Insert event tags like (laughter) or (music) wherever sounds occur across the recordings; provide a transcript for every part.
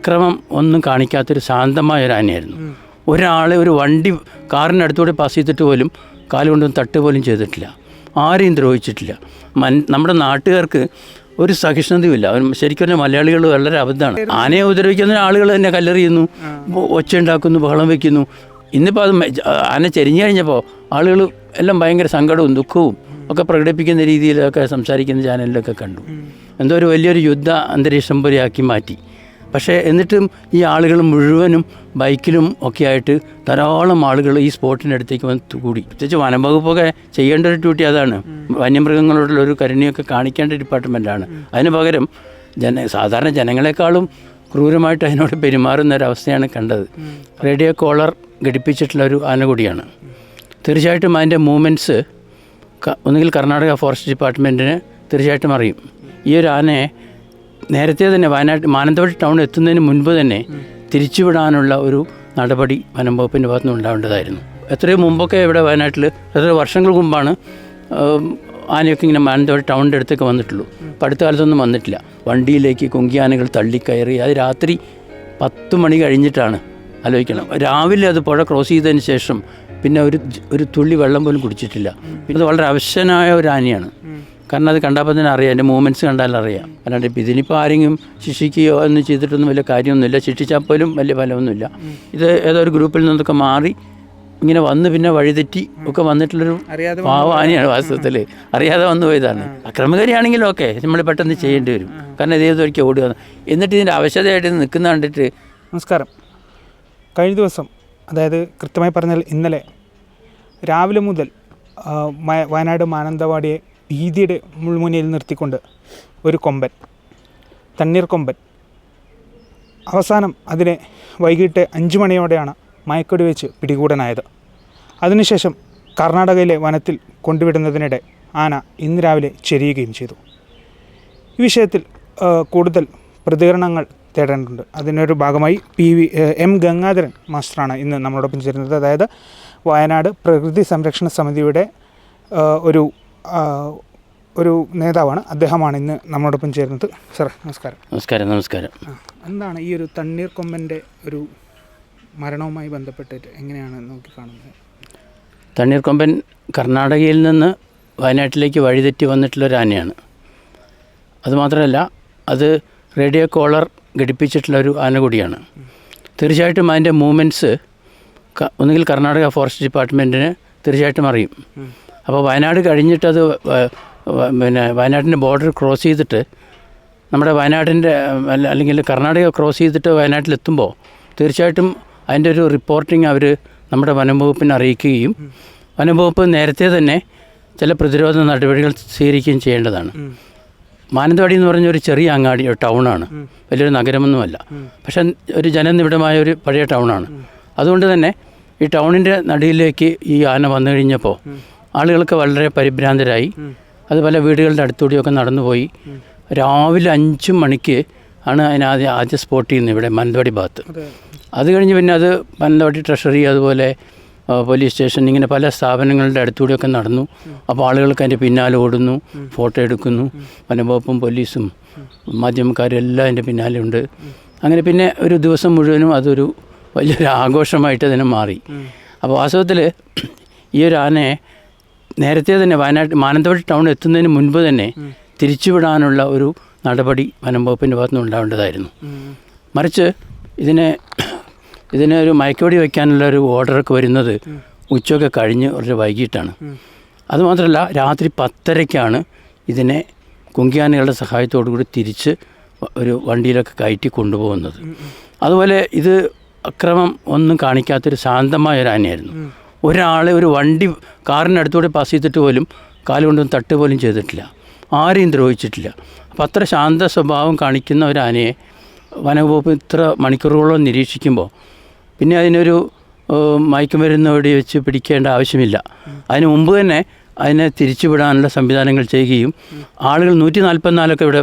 അക്രമം ഒന്നും കാണിക്കാത്തൊരു ശാന്തമായ ഒരു ആനയായിരുന്നു. ഒരാളെ ഒരു വണ്ടി കാറിനടുത്തൂടെ പാസ് ചെയ്തിട്ട് പോലും കാലുകൊണ്ടൊന്നും തട്ട് പോലും ചെയ്തിട്ടില്ല. ആരെയും ദ്രോഹിച്ചിട്ടില്ല. മൻ നമ്മുടെ നാട്ടുകാർക്ക് ഒരു സഹിഷ്ണുതയുമില്ല. ശരിക്കും പറഞ്ഞാൽ മലയാളികൾ വളരെ അബദ്ധമാണ്. ആനയെ ഉപദ്രവിക്കുന്ന ആളുകൾ തന്നെ കല്ലെറിയുന്നു ഒച്ച ഉണ്ടാക്കുന്നു ബഹളം വയ്ക്കുന്നു ഇന്നിപ്പോൾ അത് ആന ചെരിഞ്ഞു കഴിഞ്ഞപ്പോൾ ആളുകൾ എല്ലാം ഭയങ്കര സങ്കടവും ദുഃഖവും ഒക്കെ പ്രകടിപ്പിക്കുന്ന രീതിയിലൊക്കെ സംസാരിക്കുന്ന ചാനലിലൊക്കെ കണ്ടു. എന്തോ ഒരു വലിയൊരു യുദ്ധ അന്തരീക്ഷം പോലെയാക്കി മാറ്റി. പക്ഷേ എന്നിട്ടും ഈ ആളുകൾ മുഴുവനും ബൈക്കിലും ഒക്കെ ആയിട്ട് ധാരാളം ആളുകൾ ഈ സ്പോട്ടിന്റെ അടുത്തേക്ക് വന്ന് കൂടി. പ്രത്യേകിച്ച് വനം വകുപ്പൊക്കെ ചെയ്യേണ്ട ഒരു ഡ്യൂട്ടി അതാണ്. വന്യമൃഗങ്ങളോടുള്ള ഒരു കരുണിയൊക്കെ കാണിക്കേണ്ട ഡിപ്പാർട്ട്മെന്റാണ് അതിന് പകരം ജന സാധാരണ ജനങ്ങളെക്കാളും ക്രൂരമായിട്ട് അതിനോട് പെരുമാറുന്ന ഒരവസ്ഥയാണ് കണ്ടത്. റേഡിയോ കോളർ ഘടിപ്പിച്ചിട്ടുള്ള ഒരു ആന കൂടിയാണ് തീർച്ചയായിട്ടും അതിന്റെ മൂവ്മെന്റ്സ് ഒന്നുകിൽ കർണാടക ഫോറസ്റ്റ് ഡിപ്പാർട്ട്മെന്റിന് തീർച്ചയായിട്ടും അറിയും. ഈ ഒരു ആനയെ നേരത്തെ തന്നെ വയനാട് മാനന്തവാടി ടൗൺ എത്തുന്നതിന് മുൻപ് തന്നെ തിരിച്ചുവിടാനുള്ള ഒരു നടപടി വനം വകുപ്പിന്റെ ഭാഗത്ത് നിന്ന് ഉണ്ടാവേണ്ടതായിരുന്നു. എത്രയോ മുമ്പൊക്കെ ഇവിടെ വയനാട്ടിൽ എത്ര വർഷങ്ങൾ മുമ്പാണ് ആനയൊക്കെ ഇങ്ങനെ മാനന്തവാടി ടൗണിന്റെ അടുത്തൊക്കെ വന്നിട്ടുള്ളൂ. അപ്പം അടുത്ത കാലത്തൊന്നും വന്നിട്ടില്ല. വണ്ടിയിലേക്ക് കൊങ്കിയാനകൾ തള്ളിക്കയറി അത് രാത്രി പത്ത് മണി കഴിഞ്ഞിട്ടാണ് ആലോചിക്കണം. രാവിലെ അത് പുഴ ക്രോസ് ചെയ്തതിന് ശേഷം പിന്നെ ഒരു ഒരു തുള്ളി വെള്ളം പോലും കുടിച്ചിട്ടില്ല. അത് വളരെ അവശനായ ഒരു ആനയാണ്. കാരണം അത് കണ്ടപ്പോൾ തന്നെ അറിയാം. എന്റെ മൂവ്മെന്റ്സ് കണ്ടാൽ അറിയാം. അല്ലാണ്ട് ഇപ്പം ഇതിനിപ്പോൾ ആരെങ്കിലും ശിക്ഷിക്കുകയോ ഒന്നും ചെയ്തിട്ടൊന്നും വലിയ കാര്യമൊന്നുമില്ല. ശിക്ഷിച്ചാൽ പോലും വലിയ ഫലമൊന്നുമില്ല. ഇത് ഏതോ ഒരു ഗ്രൂപ്പിൽ നിന്നൊക്കെ മാറി ഇങ്ങനെ വന്ന് പിന്നെ വഴിതെറ്റി ഒക്കെ വന്നിട്ടുള്ളൊരു അറിയാതെ പാവാനിയാണ് വാസ്തവത്തിൽ. അറിയാതെ വന്നു പോയതാണ്. അക്രമകാരിയാണെങ്കിലും ഓക്കെ. നമ്മൾ പെട്ടെന്ന് ചെയ്യേണ്ടി വരും. കാരണം ഇതേ ഓടി ഓടുക. എന്നിട്ട് ഇതിന്റെ ആവശ്യതയായിട്ട് നിൽക്കുന്ന കണ്ടിട്ട് നമസ്കാരം. കഴിഞ്ഞ ദിവസം അതായത് കൃത്യമായി പറഞ്ഞാൽ ഇന്നലെ രാവിലെ മുതൽ വയനാട് മാനന്തവാടിയെ ഭീതിയുടെ മുൾമുനയിൽ നിർത്തിക്കൊണ്ട് ഒരു കൊമ്പൻ തണ്ണീർ കൊമ്പൻ. അവസാനം അതിനെ വൈകിട്ട് അഞ്ച് മണിയോടെയാണ് മയക്കൊടി വെച്ച് പിടികൂടനായത്. അതിനുശേഷം കർണാടകയിലെ വനത്തിൽ കൊണ്ടുവിടുന്നതിനിടെ ആന ഇന്ന് രാവിലെ ചെരിയുകയും ചെയ്തു. ഈ വിഷയത്തിൽ കൂടുതൽ പ്രതികരണങ്ങൾ തേടേണ്ടതുണ്ട്. അതിനൊരു ഭാഗമായി പി വി എം ഗംഗാധരൻ മാസ്റ്ററാണ് ഇന്ന് നമ്മളോടൊപ്പം ചേരുന്നത്. അതായത് വയനാട് പ്രകൃതി സംരക്ഷണ സമിതിയുടെ ഒരു ഒരു നേതാവാണ്. അദ്ദേഹമാണ് ഇന്ന് നമ്മളോടൊപ്പം ചേരുന്നത്. സാർ നമസ്കാരം. നമസ്കാരം നമസ്കാരം. എന്താണ് ഈ ഒരു തണ്ണീർ കൊമ്പന്റെ ഒരു മരണവുമായി ബന്ധപ്പെട്ടിട്ട് എങ്ങനെയാണ് നോക്കി കാണുന്നത്? തണ്ണീർ കൊമ്പൻ കർണാടകയിൽ നിന്ന് വയനാട്ടിലേക്ക് വഴിതെറ്റി വന്നിട്ടുള്ള ഒരു ആനയാണ്. അതുമാത്രമല്ല അത് റേഡിയോ കോളർ ഘടിപ്പിച്ചിട്ടുള്ള ഒരു ആന കൂടിയാണ്. തീർച്ചയായിട്ടും അതിന്റെ മൂവ്മെന്റ്സ് ഒന്നുകിൽ കർണാടക ഫോറസ്റ്റ് ഡിപ്പാർട്ട്മെന്റിന് തീർച്ചയായിട്ടും അറിയും. അപ്പോൾ വയനാട് കഴിഞ്ഞിട്ടത് പിന്നെ വയനാട്ടിന്റെ ബോർഡർ ക്രോസ് ചെയ്തിട്ട് നമ്മുടെ വയനാടിന്റെ അല്ലെങ്കിൽ കർണാടക ക്രോസ് ചെയ്തിട്ട് വയനാട്ടിലെത്തുമ്പോൾ തീർച്ചയായിട്ടും അതിന്റെ ഒരു റിപ്പോർട്ടിംഗ് അവർ നമ്മുടെ വനംവകുപ്പിനെ അറിയിക്കുകയും വനംവകുപ്പ് നേരത്തെ തന്നെ ചില പ്രതിരോധ നടപടികൾ സ്വീകരിക്കുകയും ചെയ്യേണ്ടതാണ്. മാനന്തവാടി എന്ന് പറഞ്ഞ ഒരു ചെറിയ അങ്ങാടി ടൗണാണ് വലിയൊരു നഗരമൊന്നുമല്ല. പക്ഷെ ഒരു ജനനിബിഡമായ ഒരു പഴയ ടൗണാണ് അതുകൊണ്ട് തന്നെ ഈ ടൗണിന്റെ നടിയിലേക്ക് ഈ ആന വന്നു കഴിഞ്ഞപ്പോൾ ആളുകൾക്ക് വളരെ പരിഭ്രാന്തരായി. അത് പല വീടുകളുടെ അടുത്തുകൂടിയൊക്കെ നടന്നുപോയി. രാവിലെ അഞ്ച് മണിക്ക് ആണ് അതിനാദ്യം ആദ്യം സ്പോട്ട് ചെയ്യുന്നത് ഇവിടെ മാനന്തവാടി ഭാഗത്ത്. അതെ. അത് കഴിഞ്ഞ് പിന്നെ അത് മാനന്തവാടി ട്രഷറി അതുപോലെ പോലീസ് സ്റ്റേഷൻ ഇങ്ങനെ പല സ്ഥാപനങ്ങളുടെ അടുത്തൂടെയൊക്കെ നടന്നു. അപ്പോൾ ആളുകൾക്ക് അതിന്റെ പിന്നാലെ ഓടുന്നു ഫോട്ടോ എടുക്കുന്നു. വനംവകുപ്പും പോലീസും മാധ്യമക്കാരും എല്ലാം അതിന്റെ പിന്നാലെ ഉണ്ട് അങ്ങനെ പിന്നെ ഒരു ദിവസം മുഴുവനും അതൊരു വലിയൊരു ആഘോഷമായിട്ട് അതിനെ മാറി. അപ്പോൾ വാസ്തവത്തിൽ ഈ ഒരു ആനയെ നേരത്തെ തന്നെ വയനാട് മാനന്തവാടി ടൗൺ എത്തുന്നതിന് മുൻപ് തന്നെ തിരിച്ചുവിടാനുള്ള ഒരു നടപടി വനം വകുപ്പിന്റെ ഭാഗത്തു നിന്ന് ഉണ്ടാവേണ്ടതായിരുന്നു. മറിച്ച് ഇതിനെ ഇതിനെ ഒരു മയക്കുവടി വയ്ക്കാനുള്ള ഒരു ഓർഡറൊക്കെ വരുന്നത് ഉച്ചയൊക്കെ കഴിഞ്ഞ് ഒരു വൈകിട്ടാണ്. അതുമാത്രമല്ല രാത്രി പത്തരയ്ക്കാണ് ഇതിനെ കുങ്കിയാനകളുടെ സഹായത്തോടു കൂടി തിരിച്ച് ഒരു വണ്ടിയിലൊക്കെ കയറ്റി കൊണ്ടുപോകുന്നത്. അതുപോലെ ഇത് അക്രമം ഒന്നും കാണിക്കാത്തൊരു ശാന്തമായ ഒരു ആനയായിരുന്നു. ഒരാളെ ഒരു വണ്ടി കാറിനടുത്തൂടെ പാസ് ചെയ്തിട്ട് പോലും കാലുകൊണ്ടൊന്നും തട്ട് പോലും ചെയ്തിട്ടില്ല. ആരെയും ദ്രോഹിച്ചിട്ടില്ല. അപ്പം അത്ര ശാന്ത സ്വഭാവം കാണിക്കുന്ന ഒരു ആനയെ വനവകുപ്പ് ഇത്ര മണിക്കൂറുകളോളം നിരീക്ഷിക്കുമ്പോൾ പിന്നെ അതിനൊരു മയക്കുമരുന്ന് വെടി വെച്ച് പിടിക്കേണ്ട ആവശ്യമില്ല. അതിന് മുമ്പ് തന്നെ അതിനെ തിരിച്ചുവിടാനുള്ള സംവിധാനങ്ങൾ ചെയ്യുകയും ആളുകൾ നൂറ്റി നാൽപ്പത്തിനാലൊക്കെ ഇവിടെ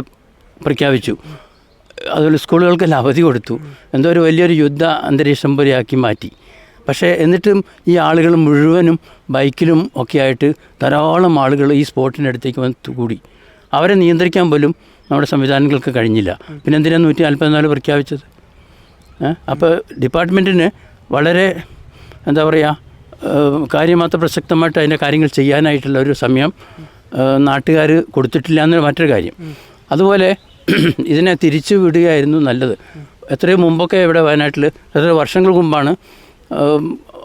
പ്രഖ്യാപിച്ചു. അതുപോലെ സ്കൂളുകൾക്കെല്ലാം അവധി കൊടുത്തു. എന്തോ ഒരു വലിയൊരു യുദ്ധ അന്തരീക്ഷം പോലെയാക്കി മാറ്റി. പക്ഷേ എന്നിട്ടും ഈ ആളുകൾ മുഴുവനും ബൈക്കിലും ഒക്കെ ആയിട്ട് ധാരാളം ആളുകൾ ഈ സ്പോട്ടിന്റെ അടുത്തേക്ക് വന്ന് കൂടി. അവരെ നിയന്ത്രിക്കാൻ പോലും നമ്മുടെ സംവിധാനങ്ങൾക്ക് കഴിഞ്ഞില്ല. പിന്നെ എന്തിനാണ് നൂറ്റി നാൽപ്പത്തിനാല് പ്രഖ്യാപിച്ചത് അപ്പോൾ ഡിപ്പാർട്ട്മെന്റിന് വളരെ എന്താ പറയുക കാര്യമാത്ര പ്രസക്തമായിട്ട് അതിന്റെ കാര്യങ്ങൾ ചെയ്യാനായിട്ടുള്ള ഒരു സമയം നാട്ടുകാർ കൊടുത്തിട്ടില്ല എന്നൊരു മറ്റൊരു കാര്യം. അതുപോലെ (clears throat) ഇതിനെ തിരിച്ചു വിടുകയായിരുന്നു നല്ലത്. എത്രയും മുമ്പൊക്കെ ഇവിടെ വയനാട്ടിൽ എത്ര വർഷങ്ങൾക്ക് മുമ്പാണ്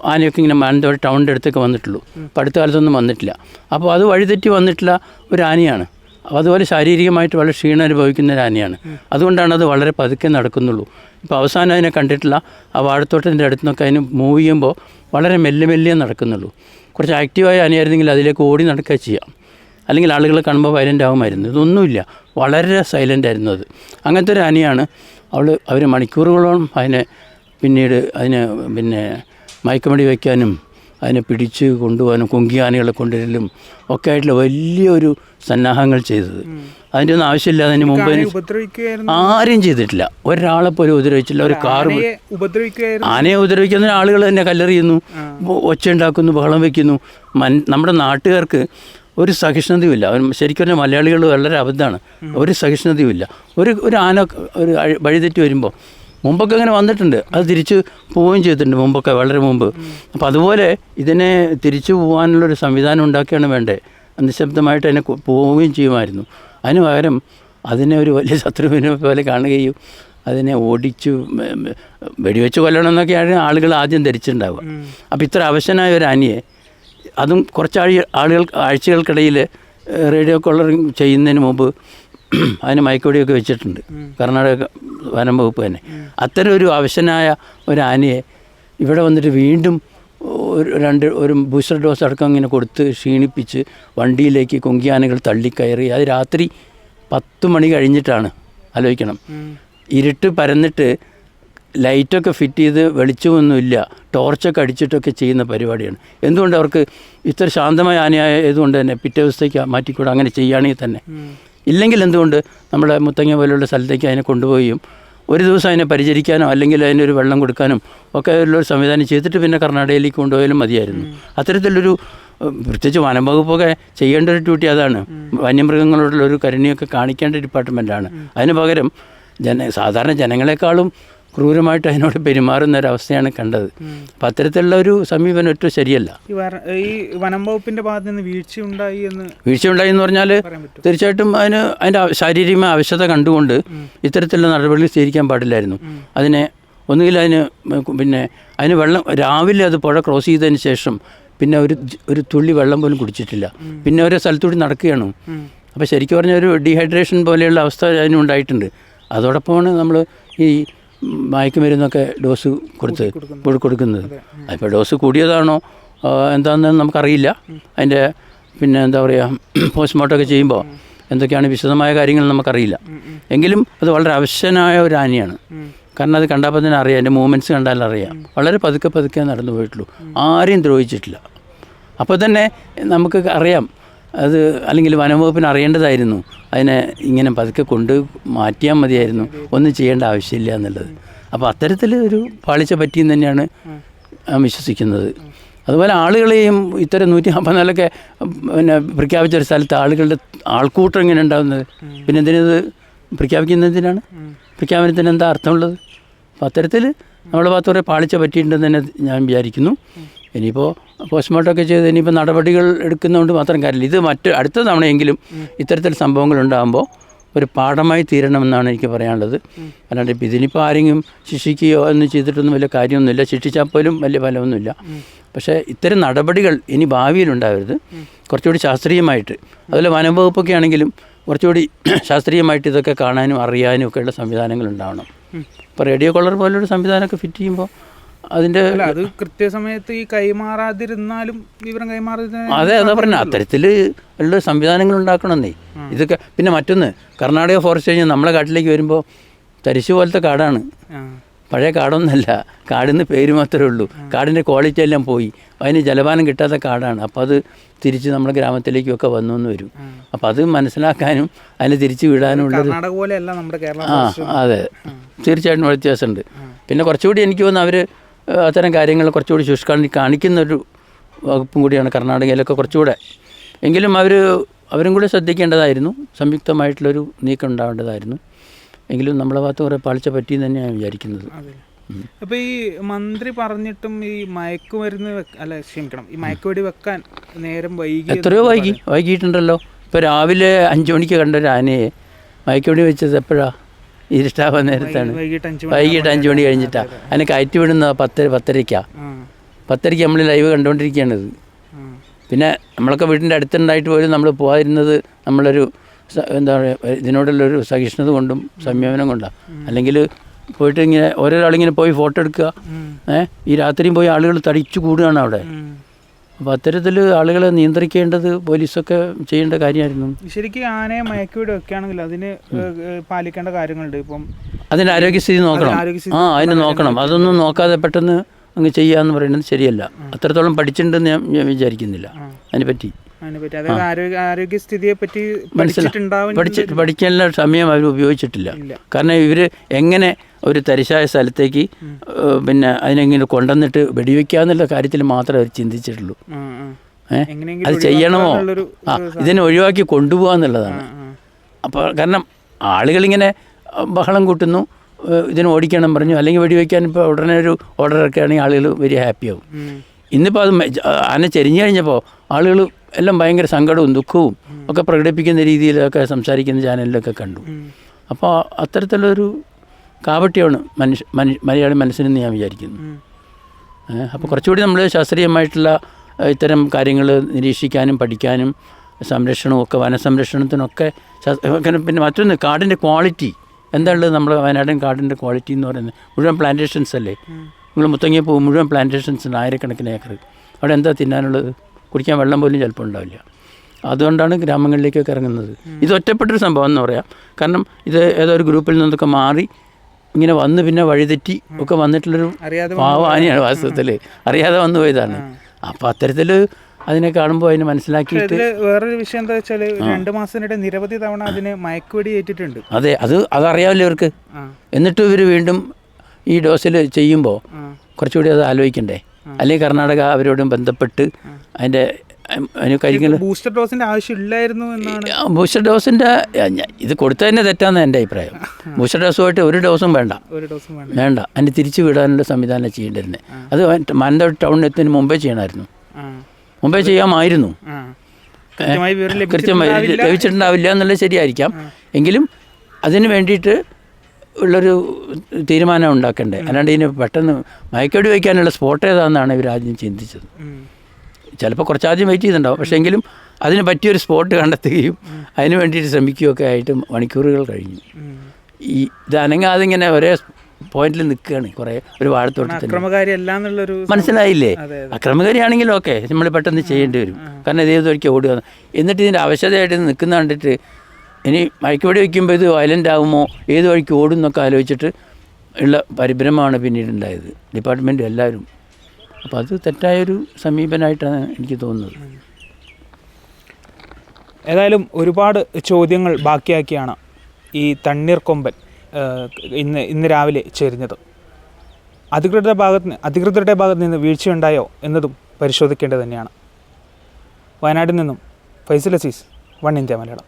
ആനയൊക്കെ ഇങ്ങനെ മാനന്തവാടി ടൗണിന്റെ അടുത്തൊക്കെ വന്നിട്ടുള്ളൂ. അപ്പോൾ അടുത്ത കാലത്തൊന്നും വന്നിട്ടില്ല. അപ്പോൾ അത് വഴിതെറ്റി വന്നിട്ടുള്ള ഒരു ആനയാണ് അതുപോലെ ശാരീരികമായിട്ട് വളരെ ക്ഷീണം അനുഭവിക്കുന്ന ഒരു ആനയാണ് അതുകൊണ്ടാണ് അത് വളരെ പതുക്കെ നടക്കുന്നുള്ളൂ. ഇപ്പോൾ അവസാനം അതിനെ കണ്ടിട്ടില്ല ആ വാഴത്തോട്ടത്തിന്റെ അടുത്ത് നിന്നൊക്കെ അതിന് മൂവ് ചെയ്യുമ്പോൾ വളരെ മെല്ലെ മെല്ലെ നടക്കുന്നുള്ളൂ. കുറച്ച് ആക്റ്റീവായ ആനയായിരുന്നെങ്കിൽ അതിലേക്ക് ഓടി നടക്കുക ചെയ്യാം. അല്ലെങ്കിൽ ആളുകൾ കാണുമ്പോൾ വയലന്റ് ആകുമായിരുന്നു ഇതൊന്നുമില്ല. വളരെ സൈലന്റ് ആയിരുന്നു അത്. അങ്ങനത്തെ ഒരു ആനയാണ്. അവൾ അവർ മണിക്കൂറുകളോളം അതിനെ പിന്നീട് അതിനെ പിന്നെ മയക്കുമടി വയ്ക്കാനും അതിനെ പിടിച്ച് കൊണ്ടുപോകാനും കുങ്കി ആനകളെ കൊണ്ടുവരലും ഒക്കെ ആയിട്ടുള്ള വലിയൊരു സന്നാഹങ്ങൾ ചെയ്തത്. അതിന്റെ ഒന്നും ആവശ്യമില്ല. അതിന് മുമ്പ് ആരും ചെയ്തിട്ടില്ല. ഒരാളെ പോലും ഉപദ്രവിച്ചില്ല ഒരു കാർ ആനയെ ഉപദ്രവിക്കുന്ന ആളുകൾ തന്നെ കല്ലെറിയുന്നു. ഒച്ച ഉണ്ടാക്കുന്നു ബഹളം വയ്ക്കുന്നു മൻ നമ്മുടെ നാട്ടുകാർക്ക് ഒരു സഹിഷ്ണുതയുമില്ല. ശരിക്കും പറഞ്ഞാൽ മലയാളികൾ വളരെ അബദ്ധമാണ്. ഒരു സഹിഷ്ണുതയുമില്ല. ഒരു ഒരു ആന ഒരു വഴിതെറ്റി വരുമ്പോൾ മുമ്പൊക്കെ അങ്ങനെ വന്നിട്ടുണ്ട്. അത് തിരിച്ച് പോവുകയും ചെയ്തിട്ടുണ്ട് മുമ്പൊക്കെ വളരെ മുമ്പ്. അപ്പോൾ അതുപോലെ ഇതിനെ തിരിച്ചു പോകാനുള്ളൊരു സംവിധാനം ഉണ്ടാക്കിയാണ് വേണ്ടേ നിശബ്ദമായിട്ട് അതിനെ പോവുകയും ചെയ്യുമായിരുന്നു. അതിന് പകരം അതിനെ ഒരു വലിയ ശത്രുവിനെ പോലെ കാണുകയും അതിനെ ഓടിച്ചു വെടിവെച്ച് കൊല്ലണം എന്നൊക്കെയാണ് ആളുകൾ ആദ്യം ധരിച്ചിട്ടുണ്ടാവുക. അപ്പോൾ ഇത്ര അവശനായ ഒരു അനിയെ അതും കുറച്ച് ആളുകൾ ആഴ്ചകൾക്കിടയിൽ റേഡിയോ കോളറിങ് ചെയ്യുന്നതിന് മുമ്പ് അതിന് മയക്കൊടിയൊക്കെ വെച്ചിട്ടുണ്ട്. കർണാടക വനം വകുപ്പ് തന്നെ. അത്തരം ഒരു അവശനായ ഒരു ആനയെ ഇവിടെ വന്നിട്ട് വീണ്ടും ഒരു രണ്ട് ഒരു ബൂസ്റ്റർ ഡോസ് അടക്കം ഇങ്ങനെ കൊടുത്ത് ക്ഷീണിപ്പിച്ച് വണ്ടിയിലേക്ക് കൊങ്കിയാനകൾ തള്ളിക്കയറി. അത് രാത്രി പത്ത് മണി കഴിഞ്ഞിട്ടാണ്. ആലോചിക്കണം. ഇരുട്ട് പരന്നിട്ട് ലൈറ്റൊക്കെ ഫിറ്റ് ചെയ്ത് വെളിച്ചമൊന്നുമില്ല. ടോർച്ചൊക്കെ അടിച്ചിട്ടൊക്കെ ചെയ്യുന്ന പരിപാടിയാണ്. എന്തുകൊണ്ട് അവർക്ക് ഇത്ര ശാന്തമായ ആനയായതുകൊണ്ട് തന്നെ പിറ്റേ ദിവസത്തേക്ക് മാറ്റിക്കൂടെ? അങ്ങനെ ചെയ്യുകയാണെങ്കിൽ തന്നെ. ഇല്ലെങ്കിൽ എന്തുകൊണ്ട് നമ്മുടെ മുത്തങ്ങ പോലുള്ള സ്ഥലത്തേക്ക് അതിനെ കൊണ്ടുപോവുകയും ഒരു ദിവസം അതിനെ പരിചരിക്കാനോ അല്ലെങ്കിൽ അതിനൊരു വെള്ളം കൊടുക്കാനും ഒക്കെ ഉള്ളൊരു സംവിധാനം ചെയ്തിട്ട് പിന്നെ കർണാടകയിലേക്ക് കൊണ്ടുപോയാലും മതിയായിരുന്നു. അത്തരത്തിലൊരു പ്രത്യേകിച്ച് വനം വകുപ്പൊക്കെ ചെയ്യേണ്ട ഒരു ഡ്യൂട്ടി അതാണ്. വന്യമൃഗങ്ങളോടുള്ള ഒരു കരുണയൊക്കെ കാണിക്കേണ്ട ഡിപ്പാർട്ട്മെന്റാണ് അതിന് പകരം ജന സാധാരണ ജനങ്ങളെക്കാളും ക്രൂരമായിട്ട് അതിനോട് പെരുമാറുന്ന ഒരവസ്ഥയാണ് കണ്ടത്. അപ്പം അത്തരത്തിലുള്ള ഒരു സമീപനം ഏറ്റവും ശരിയല്ല. ഈ വനം വകുപ്പിന്റെ ഭാഗത്ത് നിന്ന് വീഴ്ച ഉണ്ടായി എന്ന് വീഴ്ചയുണ്ടായി എന്ന് പറഞ്ഞാൽ തീർച്ചയായിട്ടും അതിന് അതിന്റെ ശാരീരികമായ ആവശ്യത കണ്ടുകൊണ്ട് ഇത്തരത്തിലുള്ള നടപടികൾ സ്വീകരിക്കാൻ പാടില്ലായിരുന്നു. അതിനെ ഒന്നുകിൽ അതിന് പിന്നെ അതിന് വെള്ളം രാവിലെ അത് പുഴ ക്രോസ് ചെയ്തതിന് ശേഷം പിന്നെ ഒരു ഒരു തുള്ളി വെള്ളം പോലും കുടിച്ചിട്ടില്ല. പിന്നെ ഓരോ സ്ഥലത്തൂടി നടക്കുകയാണ്. അപ്പോൾ ശരിക്കും പറഞ്ഞാൽ ഒരു ഡീഹൈഡ്രേഷൻ പോലെയുള്ള അവസ്ഥ അതിനുണ്ടായിട്ടുണ്ട്. അതോടൊപ്പമാണ് നമ്മൾ ഈ മയക്കുമരുന്നൊക്കെ ഡോസ് കൊടുത്ത് കൊടു- കൊടുക്കുന്നത്. അതിപ്പോൾ ഡോസ് കൂടിയതാണോ എന്താണെന്ന് നമുക്കറിയില്ല. അതിന്റെ പിന്നെ എന്താ പറയുക പോസ്റ്റ്മോർട്ടമൊക്കെ ചെയ്യുമ്പോൾ എന്തൊക്കെയാണ് വിശദമായ കാര്യങ്ങൾ നമുക്കറിയില്ല. എങ്കിലും അത് വളരെ അവശനായ ഒരു ആനയാണ്. കാരണം അത് കണ്ടാൽ തന്നെ അറിയാം എന്റെ മൂവ്മെന്റ്സ് കണ്ടാൽ അറിയാം. വളരെ പതുക്കെ പതുക്കെ നടന്നു പോയിട്ടുള്ളൂ. ആരെയും ദ്രോഹിച്ചിട്ടില്ല. അപ്പോൾ തന്നെ നമുക്ക് അറിയാം അത് അല്ലെങ്കിൽ വനംവകുപ്പിന് അറിയേണ്ടതായിരുന്നു. അതിനെ ഇങ്ങനെ പതുക്കെ കൊണ്ട് മാറ്റിയാൽ മതിയായിരുന്നു. ഒന്നും ചെയ്യേണ്ട ആവശ്യമില്ല എന്നുള്ളത്. അപ്പോൾ അത്തരത്തിൽ ഒരു പാളിച്ച പറ്റിയെന്ന് തന്നെയാണ് വിശ്വസിക്കുന്നത്. അതുപോലെ ആളുകളെയും ഇത്തരം നൂറ്റി അമ്പതിനാലൊക്കെ പിന്നെ പ്രഖ്യാപിച്ച ഒരു സ്ഥലത്ത് ആളുകളുടെ ആൾക്കൂട്ടം എങ്ങനെ ഉണ്ടാകുന്നത്? പിന്നെ എന്തിനത് പ്രഖ്യാപിക്കുന്നതിനാണ് പ്രഖ്യാപനത്തിന് എന്താ അർത്ഥമുള്ളത്? അപ്പോൾ അത്തരത്തിൽ നമ്മുടെ ഭാഗത്ത് കുറേ പാളിച്ച പറ്റിയിട്ടുണ്ടെന്ന് തന്നെ ഞാൻ വിചാരിക്കുന്നു. ഇനിയിപ്പോൾ പോസ്റ്റ്മോർട്ടമൊക്കെ ചെയ്ത് ഇനിയിപ്പോൾ നടപടികൾ എടുക്കുന്നതുകൊണ്ട് മാത്രം കാര്യമില്ല. ഇത് മറ്റ് അടുത്ത തവണയെങ്കിലും ഇത്തരത്തിൽ സംഭവങ്ങൾ ഉണ്ടാകുമ്പോൾ ഒരു പാഠമായി തീരണമെന്നാണ് എനിക്ക് പറയാനുള്ളത്. അല്ലാണ്ട് ഇപ്പം ഇതിനിപ്പോൾ ആരെങ്കിലും ശിക്ഷിക്കുകയോ എന്ന് ചെയ്തിട്ടൊന്നും വലിയ കാര്യമൊന്നുമില്ല. ശിക്ഷിച്ചാൽ പോലും വലിയ ഫലമൊന്നുമില്ല. പക്ഷേ ഇത്തരം നടപടികൾ ഇനി ഭാവിയിൽ ഉണ്ടാവരുത്. കുറച്ചുകൂടി ശാസ്ത്രീയമായിട്ട്. അതുപോലെ വനം വകുപ്പൊക്കെ ആണെങ്കിലും കുറച്ചുകൂടി (clears throat) ശാസ്ത്രീയമായിട്ട് ഇതൊക്കെ കാണാനും അറിയാനും ഒക്കെയുള്ള സംവിധാനങ്ങൾ ഉണ്ടാവണം. ഇപ്പോൾ റേഡിയോ കോളർ പോലൊരു സംവിധാനമൊക്കെ ഫിറ്റ് ചെയ്യുമ്പോൾ അല്ല അത് കൃത്യസമയത്ത് ഈ കൈമാറാതിരുന്നാലും വിവരം കൈമാറാതിരുന്ന അതെ അതാ പറഞ്ഞ. അത്തരത്തിൽ ഉള്ള സംവിധാനങ്ങൾ ഉണ്ടാക്കണമെന്നേ. ഇതൊക്കെ പിന്നെ മറ്റൊന്ന് കർണാടക ഫോറസ്റ്റ് കഴിഞ്ഞ് നമ്മളെ കാട്ടിലേക്ക് വരുമ്പോൾ തരിശു പോലത്തെ കാടാണ്. പഴയ കാടൊന്നല്ല കാടിന് പേര് മാത്രമേ ഉള്ളൂ. കാടിന്റെ ക്വാളിറ്റി എല്ലാം പോയി. അതിന് ജലപാനം കിട്ടാത്ത കാടാണ്. അപ്പോൾ അത് തിരിച്ച് നമ്മുടെ ഗ്രാമത്തിലേക്കൊക്കെ വന്നു എന്ന് വരും അപ്പോൾ അത് മനസ്സിലാക്കാനും അതിനെ തിരിച്ച് വിടാനും ഉള്ളത് ആ അതെ. തീർച്ചയായിട്ടും വ്യത്യാസമുണ്ട്. പിന്നെ കുറച്ചുകൂടി എനിക്ക് തോന്നുന്നു അവർ അത്തരം കാര്യങ്ങൾ കുറച്ചുകൂടി ശുഷ്കാന്തി കാണിക്കുന്ന ഒരു വകുപ്പും കൂടിയാണ് കർണാടകയിലൊക്കെ കുറച്ചുകൂടെ. എങ്കിലും അവർ അവരും കൂടെ ശ്രദ്ധിക്കേണ്ടതായിരുന്നു. സംയുക്തമായിട്ടുള്ളൊരു നീക്കം ഉണ്ടാവേണ്ടതായിരുന്നു. എങ്കിലും നമ്മളെ ഭാഗത്ത് കുറേ പാളിച്ച പറ്റിയെന്ന് തന്നെയാണ് വിചാരിക്കുന്നത്. അപ്പോൾ ഈ മന്ത്രി പറഞ്ഞിട്ടും ഈ മയക്കുമരുന്ന് അല്ല ക്ഷമിക്കണം. ഈ മയക്കുവെടി വെക്കാൻ നേരം വൈകി എത്രയോ വൈകി. വൈകിട്ടുണ്ടല്ലോ ഇപ്പോൾ രാവിലെ അഞ്ച് മണിക്ക് കണ്ട ഒരു ആനയെ മയക്കുവെടി വെച്ചത് എപ്പോഴാണ് ഇരുട്ടാവാൻ നേരത്താണ്. വൈകിട്ട് അഞ്ച് മണി കഴിഞ്ഞിട്ടാണ് അതിനെ കയറ്റി വിടുന്ന പത്ത് പത്തരയ്ക്കാണ് പത്തരയ്ക്ക് നമ്മൾ ലൈവ് കണ്ടുകൊണ്ടിരിക്കുകയാണിത് ഇത് പിന്നെ നമ്മളൊക്കെ വീടിന്റെ അടുത്തുണ്ടായിട്ട് പോലും നമ്മൾ പോകാതിരുന്നത് നമ്മളൊരു എന്താ പറയുക ഇതിനോടുള്ളൊരു സഹിഷ്ണുത കൊണ്ടും സംയമനം കൊണ്ടാണ് അല്ലെങ്കിൽ പോയിട്ട് ഇങ്ങനെ ഓരോരാളിങ്ങനെ പോയി ഫോട്ടോ എടുക്കുക. ഏഹ് ഈ രാത്രിയും പോയി ആളുകൾ തടിച്ചു കൂടുകയാണ് അവിടെ. അപ്പോൾ അത്തരത്തിൽ ആളുകളെ നിയന്ത്രിക്കേണ്ടത് പോലീസൊക്കെ ചെയ്യേണ്ട കാര്യമായിരുന്നു. ശരിക്കും ആനയെ മയക്കുവെടി വെക്കുകയാണെങ്കിൽ അതിന് പാലിക്കേണ്ട കാര്യങ്ങളുണ്ട്. ഇപ്പം അതിന് ആരോഗ്യസ്ഥിതി നോക്കണം. ആ അതിനെ നോക്കണം. അതൊന്നും നോക്കാതെ പെട്ടെന്ന് അങ്ങ് ചെയ്യാന്ന് പറയുന്നത് ശരിയല്ല. അത്രത്തോളം പഠിച്ചിട്ടുണ്ടെന്ന് ഞാൻ ഞാൻ വിചാരിക്കുന്നില്ല. അതിനെപ്പറ്റി. അതിനെപ്പറ്റി അതായത് ആരോഗ്യ ആരോഗ്യസ്ഥിതിയെ പറ്റി പഠിച്ചിട്ട് പഠിക്കാനുള്ള സമയം അവർ ഉപയോഗിച്ചിട്ടില്ല. കാരണം ഇവർ എങ്ങനെ ഒരു തരിശായ സ്ഥലത്തേക്ക് പിന്നെ അതിനെങ്ങനെ കൊണ്ടുവന്നിട്ട് വെടിവെക്കാന്നുള്ള കാര്യത്തിൽ മാത്രമേ അവർ ചിന്തിച്ചിട്ടുള്ളൂ. അത് ചെയ്യണമോ? ആ ഇതിനെ ഒഴിവാക്കി കൊണ്ടുപോകുക എന്നുള്ളതാണ് ആ, അപ്പോൾ കാരണം ആളുകളിങ്ങനെ ഇങ്ങനെ ബഹളം കൂട്ടുന്നു ഇതിനെ ഓടിക്കണം പറഞ്ഞു അല്ലെങ്കിൽ വെടിവെക്കാൻ ഇപ്പോൾ ഉടനെ ഒരു ഓർഡർ ഇറക്കുകയാണെങ്കിൽ ആളുകൾ വെരി ഹാപ്പിയാവും. ഇന്നിപ്പോൾ അത് ആന ചെരിഞ്ഞു കഴിഞ്ഞപ്പോൾ ആളുകൾ എല്ലാം ഭയങ്കര സങ്കടവും ദുഃഖവും ഒക്കെ പ്രകടിപ്പിക്കുന്ന രീതിയിലൊക്കെ സംസാരിക്കുന്ന ചാനലിലൊക്കെ കണ്ടു. അപ്പോൾ അത്തരത്തിലൊരു കാപട്യമാണ് മനുഷ്യ മനു മലയാളി മനസ്സിനെന്ന് ഞാൻ വിചാരിക്കുന്നു. അപ്പോൾ കുറച്ചുകൂടി നമ്മൾ ശാസ്ത്രീയമായിട്ടുള്ള ഇത്തരം കാര്യങ്ങൾ നിരീക്ഷിക്കാനും പഠിക്കാനും സംരക്ഷണവും ഒക്കെ വനസംരക്ഷണത്തിനൊക്കെ പിന്നെ മറ്റൊന്ന് കാടിന്റെ ക്വാളിറ്റി. എന്താണുള്ളത് നമ്മുടെ വയനാടൻ കാടിന്റെ ക്വാളിറ്റി എന്ന് പറയുന്നത്? മുഴുവൻ പ്ലാന്റേഷൻസ് അല്ലേ? നിങ്ങൾ മുത്തങ്ങിയ പോകും മുഴുവൻ പ്ലാന്റേഷൻസ് ഉണ്ട് ആയിരക്കണക്കിന് ഏക്കർ അവിടെ എന്താ തിന്നാനുള്ളത്? കുടിക്കാൻ വെള്ളം പോലും ചിലപ്പോൾ ഉണ്ടാവില്ല. അതുകൊണ്ടാണ് ഗ്രാമങ്ങളിലേക്കൊക്കെ ഇറങ്ങുന്നത്. ഇത് ഒറ്റപ്പെട്ടൊരു സംഭവം എന്ന് പറയാം. കാരണം ഇത് ഏതോ ഒരു ഗ്രൂപ്പിൽ നിന്നൊക്കെ മാറി ഇങ്ങനെ വന്ന് പിന്നെ വഴിതെറ്റി ഒക്കെ വന്നിട്ടുള്ളൊരു അറിയാതെ പാവാനിയാണ് വാസ്തവത്തിൽ അറിയാതെ വന്നു പോയതാണ്. അപ്പോൾ അത്തരത്തിൽ അതിനെ കാണുമ്പോൾ അതിനെ മനസ്സിലാക്കിയിട്ട് വേറൊരു വിഷയം എന്താ വെച്ചാൽ രണ്ട് മാസത്തിനിടെ നിരവധി തവണ അതിന് മയക്കുവെടി ഏറ്റിട്ടുണ്ട്. അതെ അത് അതറിയാമല്ലോ ഇവർക്ക്. എന്നിട്ടും ഇവർ വീണ്ടും ഈ ഡോസിൽ ചെയ്യുമ്പോൾ കുറച്ചുകൂടി അത് ആലോചിക്കണ്ടേ? അല്ലെങ്കിൽ കർണാടക അവരോടും ബന്ധപ്പെട്ട് അതിന്റെ ഉം, അതിന് കഴിക്കുന്ന ബൂസ്റ്റർ ഡോസിന്റെ ആവശ്യമില്ലായിരുന്നു എന്നാണ്. ബൂസ്റ്റർ ഡോസിന്റെ ഇത് കൊടുത്ത തന്നെ തെറ്റാന്ന് എന്റെ അഭിപ്രായം. ബൂസ്റ്റർ ഡോസുമായിട്ട് ഒരു ഡോസും വേണ്ട. ഒരു ഡോസും വേണ്ട. അതിന് തിരിച്ചു വിടാനുള്ള സംവിധാനം ചെയ്യേണ്ടിരുന്നത് അത് മാനന്തവാടി ടൗണിൽ എത്തുന്നതിന് മുമ്പേ ചെയ്യണമായിരുന്നു മുമ്പേ ചെയ്യാമായിരുന്നു. കൃത്യമായി. ലഭിച്ചിട്ടുണ്ടാവില്ല. എന്നുള്ളത് ശരിയായിരിക്കാം. എങ്കിലും അതിന് വേണ്ടിയിട്ട് ഉള്ളൊരു തീരുമാനം ഉണ്ടാക്കണ്ടേ? അല്ലാണ്ട് ഇതിന് പെട്ടെന്ന് മയക്കടി വയ്ക്കാനുള്ള സ്പോട്ട് ഏതാണെന്നാണ് ഇവർ ആദ്യം ചിന്തിച്ചത്. ചിലപ്പോൾ ചിലപ്പോൾ കുറച്ചാദ്യം വെയിറ്റ് ചെയ്തിട്ടുണ്ടാവും. പക്ഷേ എങ്കിലും അതിന് പറ്റിയൊരു സ്പോട്ട് കണ്ടെത്തുകയും അതിന് വേണ്ടിയിട്ട് ശ്രമിക്കുകയൊക്കെ ആയിട്ട് മണിക്കൂറുകൾ കഴിഞ്ഞു. ഈ ഇത് അനങ്ങാതെ ഇങ്ങനെ ഒരേ പോയിന്റിൽ നിൽക്കുകയാണ് കുറേ ഒരു വാഴത്തോട്ടത്തിൽ എന്നുള്ളൊരു മനസ്സിലായില്ലേ? അക്രമകാരിയാണെങ്കിലും ഓക്കെ നമ്മൾ പെട്ടെന്ന് ചെയ്യേണ്ടി വരും. കാരണം ഇത് ഓടുക. എന്നിട്ട് ഇതിന്റെ അവശതയായിട്ട് നിൽക്കുന്ന കണ്ടിട്ട് ഇനി മയക്കുവെടി വയ്ക്കുമ്പോൾ ഇത് വയലന്റ് ആകുമോ ഏത് വഴിക്ക് ഓടും എന്നൊക്കെ ആലോചിച്ചിട്ട് ഉള്ള പരിഭ്രമമാണ് പിന്നീട് ഉണ്ടായത്. ഡിപ്പാർട്ട്മെന്റ് എല്ലാവരും. അപ്പോൾ അത് തെറ്റായൊരു സമീപനമായിട്ടാണ് എനിക്ക് തോന്നുന്നത്. ഏതായാലും ഒരുപാട് ചോദ്യങ്ങൾ ബാക്കിയാക്കിയാണ് ഈ തണ്ണീർക്കൊമ്പൻ കൊമ്പൻ ഇന്ന് ഇന്ന് രാവിലെ ചേരുന്നത്. അധികൃതരുടെ ഭാഗത്ത് അധികൃതരുടെ ഭാഗത്ത് നിന്ന് വീഴ്ചയുണ്ടായോ എന്നതും പരിശോധിക്കേണ്ടത് തന്നെയാണ്. വയനാട്ടിൽ നിന്നും ഫൈസൽ അസീസ് വൺ ഇന്ത്യ മലയാളം.